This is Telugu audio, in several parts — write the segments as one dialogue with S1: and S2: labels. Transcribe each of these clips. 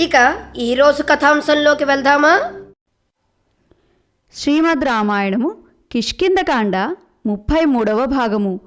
S1: ఇక ఈరోజు కథాంశంలోకి వెళ్దామా?
S2: శ్రీమద్ రామాయణము కిష్కిందకాండ ముప్పై మూడవ భాగము.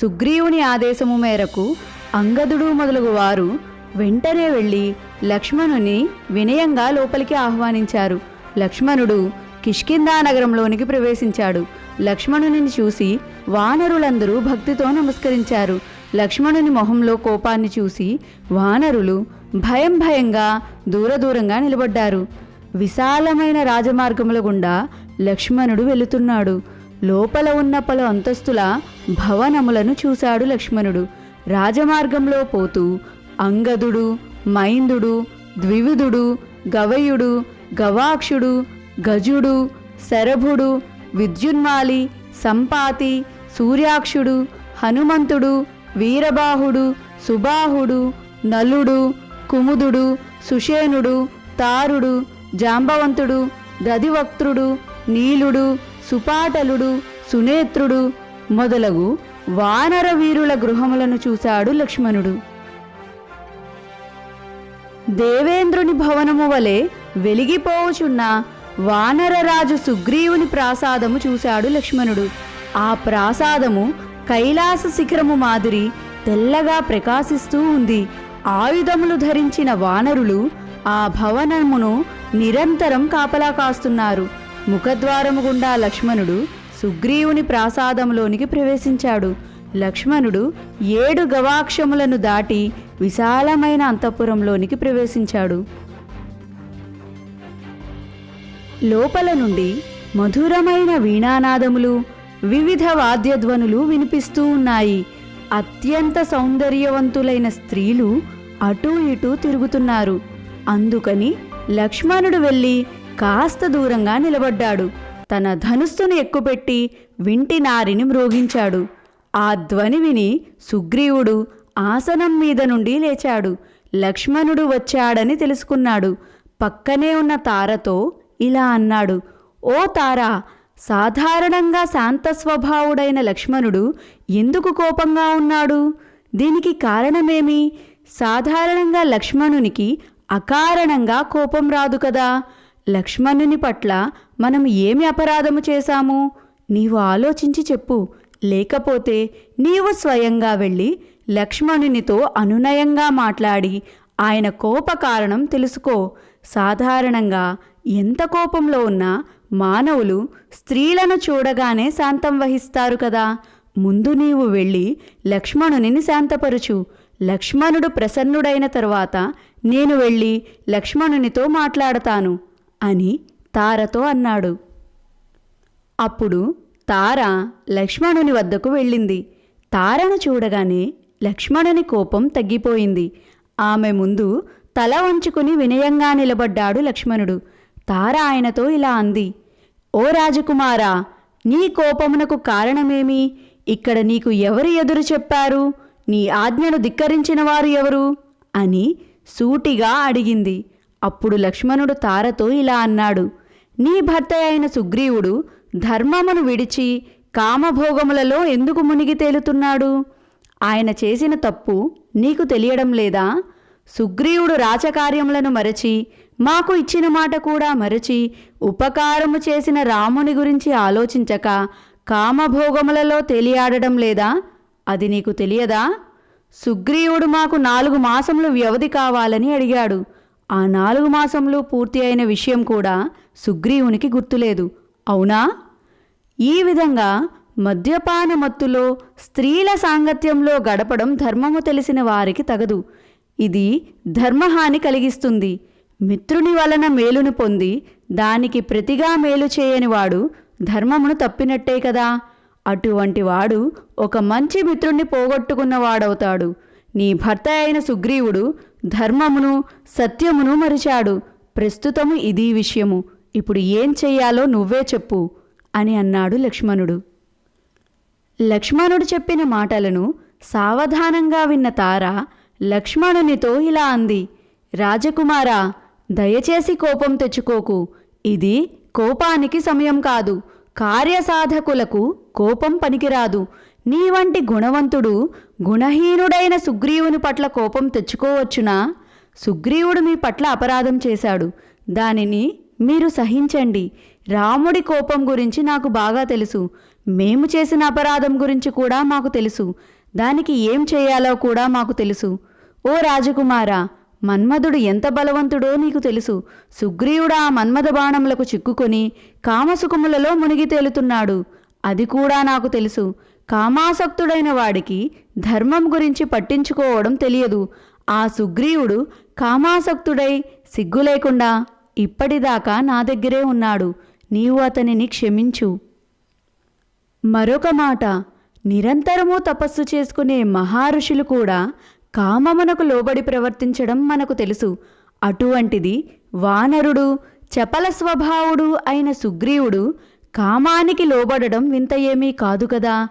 S2: సుగ్రీవుని ఆదేశము మేరకు అంగదుడు మొదలగు వారు వెంటనే వెళ్ళి లక్ష్మణుని వినయంగా లోపలికి ఆహ్వానించారు. లక్ష్మణుడు కిష్కిందా నగరంలోనికి ప్రవేశించాడు. లక్ష్మణుని చూసి వానరులందరూ భక్తితో నమస్కరించారు. లక్ష్మణుని మొహంలో కోపాన్ని చూసి వానరులు భయం భయంగా దూరదూరంగా నిలబడ్డారు. విశాలమైన రాజమార్గముల గుండా లక్ష్మణుడు వెళుతున్నాడు. లోపల ఉన్న పలు అంతస్తుల భవనములను చూశాడు లక్ష్మణుడు. రాజమార్గంలో పోతూ అంగదుడు మైందుడు ద్వివిధుడు గవయుడు గవాక్షుడు గజుడు శరభుడు విద్యున్మాలి సంపాతి సూర్యాక్షుడు హనుమంతుడు వీరబాహుడు సుబాహుడు నలుడు కుముదుడు సుషేనుడు తారుడు జాంబవంతుడు దదివక్త్రుడు నీలుడు సుపాటలుడు సునేత్రుడు మొదలగు వానర వీరుల గృహములను చూశాడు లక్ష్మణుడు. దేవేంద్రుని భవనము వలె వెలిగిపోవుచున్న వానరరాజు సుగ్రీవుని ప్రాసాదము చూశాడు లక్ష్మణుడు. ఆ ప్రాసాదము కైలాస శిఖరము మాదిరి తెల్లగా ప్రకాశిస్తూ ఉంది. ఆయుధములు ధరించిన వానరులు ఆ భవనమును నిరంతరం కాపలా కాస్తున్నారు. ముఖద్వారము గుండా లక్ష్మణుడు సుగ్రీవుని ప్రాసాదంలోనికి ప్రవేశించాడు. లక్ష్మణుడు ఏడు గవాక్షములను దాటి విశాలమైన అంతఃపురంలోనికి ప్రవేశించాడు. లోపల నుండి మధురమైన వీణానాదములు వివిధ వాద్యధ్వనులు వినిపిస్తూ ఉన్నాయి. అత్యంత సౌందర్యవంతులైన స్త్రీలు అటూ ఇటూ తిరుగుతున్నారు. అందుకని లక్ష్మణుడు వెళ్ళి కాస్త దూరంగా నిలబడ్డాడు. తన ధనుస్సును ఎక్కుపెట్టి వింటి నారిని మ్రోగించాడు. ఆ ధ్వని విని సుగ్రీవుడు ఆసనం మీద నుండి లేచాడు. లక్ష్మణుడు వచ్చాడని తెలుసుకున్నాడు. పక్కనే ఉన్న తారతో ఇలా అన్నాడు ఓ తారా సాధారణంగా శాంత స్వభావుడైన లక్ష్మణుడు ఎందుకు కోపంగా ఉన్నాడు? దీనికి కారణమేమి? సాధారణంగా లక్ష్మణునికి అకారణంగా కోపం రాదు కదా. లక్ష్మణుని పట్ల మనం ఏమి అపరాధము చేశాము? నీవు ఆలోచించి చెప్పు. లేకపోతే నీవు స్వయంగా వెళ్ళి లక్ష్మణునితో అనునయంగా మాట్లాడి ఆయన కోప కారణం తెలుసుకో. సాధారణంగా ఎంత కోపంలో ఉన్నా మానవులు స్త్రీలను చూడగానే శాంతం వహిస్తారు కదా. ముందు నీవు వెళ్ళి లక్ష్మణునిని శాంతపరుచు. లక్ష్మణుడు ప్రసన్నుడైన తరువాత నేను వెళ్ళి లక్ష్మణునితో మాట్లాడతాను అని తారతో అన్నాడు. అప్పుడు తార లక్ష్మణుని వద్దకు వెళ్ళింది. తారను చూడగానే లక్ష్మణుని కోపం తగ్గిపోయింది. ఆమె ముందు తల వంచుకుని వినయంగా నిలబడ్డాడు లక్ష్మణుడు. తార ఆయనతో ఇలా అంది. ఓ రాజకుమారా నీ కోపమునకు కారణమేమి? ఇక్కడ నీకు ఎవరు ఎదురు చెప్పారు? నీ ఆజ్ఞను ధిక్కరించిన వారు ఎవరు? అని సూటిగా అడిగింది. అప్పుడు లక్ష్మణుడు తారతో ఇలా అన్నాడు నీ భర్త అయిన సుగ్రీవుడు ధర్మమును విడిచి కామభోగములలో ఎందుకు మునిగి తేలుతున్నాడు? ఆయన చేసిన తప్పు నీకు తెలియడం లేదా? సుగ్రీవుడు రాచకార్యములను మరచి మాకు ఇచ్చిన మాట కూడా మరచి ఉపకారము చేసిన రాముని గురించి ఆలోచించక కామభోగములలో తేలియాడడం లేదా? అది నీకు తెలియదా? సుగ్రీవుడు మాకు నాలుగు మాసములు వ్యవధి కావాలని అడిగాడు. ఆ నాలుగు మాసములు పూర్తి అయిన విషయం కూడా సుగ్రీవునికి గుర్తులేదు. అవునా? ఈ విధంగా మద్యపాన మత్తులో స్త్రీల సాంగత్యంలో గడపడం ధర్మము తెలిసిన వారికి తగదు. ఇది ధర్మహాని కలిగిస్తుంది. మిత్రుని వలన మేలును పొంది దానికి ప్రతిగా మేలు చేయని వాడు ధర్మమును తప్పినట్టే కదా. అటువంటి వాడు ఒక మంచి మిత్రుణ్ణి పోగొట్టుకున్నవాడవుతాడు. నీ భర్త అయిన సుగ్రీవుడు ధర్మమును సత్యమును మరిచాడు. ప్రస్తుతము ఇది విషయము. ఇప్పుడు ఏం చెయ్యాలో నువ్వే చెప్పు అని అన్నాడు లక్ష్మణుడు. లక్ష్మణుడు చెప్పిన మాటలను సావధానంగా విన్న తార లక్ష్మణునితో ఇలా అంది. రాజకుమారా దయచేసి కోపం తెచ్చుకోకు. ఇది కోపానికి సమయం కాదు. కార్యసాధకులకు కోపం పనికిరాదు. నీ వంటి గుణవంతుడు గుణహీనుడైన సుగ్రీవుని పట్ల కోపం తెచ్చుకోవచ్చునా? సుగ్రీవుడు మీ పట్ల అపరాధం చేశాడు. దానిని మీరు సహించండి. రాముడి కోపం గురించి నాకు బాగా తెలుసు. మేము చేసిన అపరాధం గురించి కూడా మాకు తెలుసు. దానికి ఏం చేయాలో కూడా మాకు తెలుసు. ఓ రాజకుమారా మన్మధుడు ఎంత బలవంతుడో నీకు తెలుసు. సుగ్రీవుడు ఆ మన్మథ బాణములకు చిక్కుకొని కామసుఖములలో మునిగి తేలుతున్నాడు. అది కూడా నాకు తెలుసు. కామాసక్తుడైన వాడికి ధర్మం గురించి పట్టించుకోవడం తెలియదు. ఆ సుగ్రీవుడు కామాసక్తుడై సిగ్గు లేకుండా ఇప్పటిదాకా నా దగ్గరే ఉన్నాడు. నీవు అతనిని క్షమించు. మరొక మాట. నిరంతరము తపస్సు చేసుకునే మహారుషులు కూడా కామమునకు లోబడి ప్రవర్తించడం మనకు తెలుసు. అటువంటిది వానరుడు చపల స్వభావుడు అయిన సుగ్రీవుడు కామానికి లోబడడం వింత ఏమీ కాదు కదా?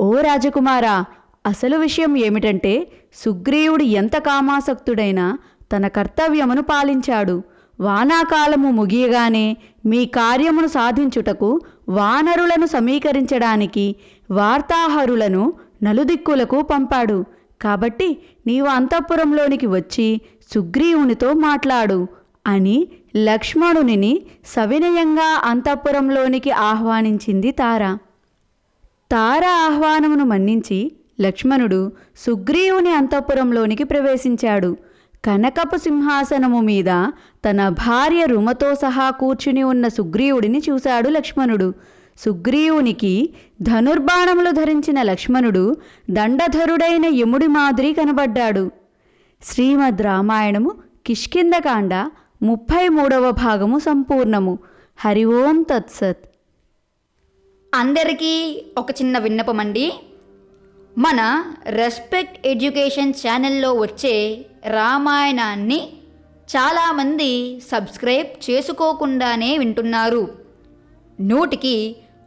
S2: ఓ రాజకుమారా అసలు విషయం ఏమిటంటే సుగ్రీవుడు ఎంత కామాసక్తుడైనా తన కర్తవ్యమును పాలించాడు. వానాకాలము ముగియగానే మీ కార్యమును సాధించుటకు వానరులను సమీకరించడానికి వార్తాహరులను నలుదిక్కులకు పంపాడు. కాబట్టి నీవు అంతఃపురంలోనికి వచ్చి సుగ్రీవునితో మాట్లాడు అని లక్ష్మణునిని సవినయంగా అంతఃపురంలోనికి ఆహ్వానించింది తార. తార ఆహ్వానమును మన్నించి లక్ష్మణుడు సుగ్రీవుని అంతఃపురంలోనికి ప్రవేశించాడు. కనకపు సింహాసనము మీద తన భార్య రుమతో సహా కూర్చుని ఉన్న సుగ్రీవుడిని చూశాడు లక్ష్మణుడు. సుగ్రీవునికి ధనుర్బాణములు ధరించిన లక్ష్మణుడు దండధరుడైన యముడి మాదిరి కనబడ్డాడు. శ్రీమద్ రామాయణము కిష్కిందకాండ ముప్పై మూడవ భాగము సంపూర్ణము. హరి ఓం తత్సత్.
S3: అందరికీ ఒక చిన్న విన్నపం అండి మన రెస్పెక్ట్ ఎడ్యుకేషన్ ఛానల్లో వచ్చే రామాయణాన్ని చాలామంది సబ్స్క్రైబ్ చేసుకోకుండానే వింటున్నారు. నూటికి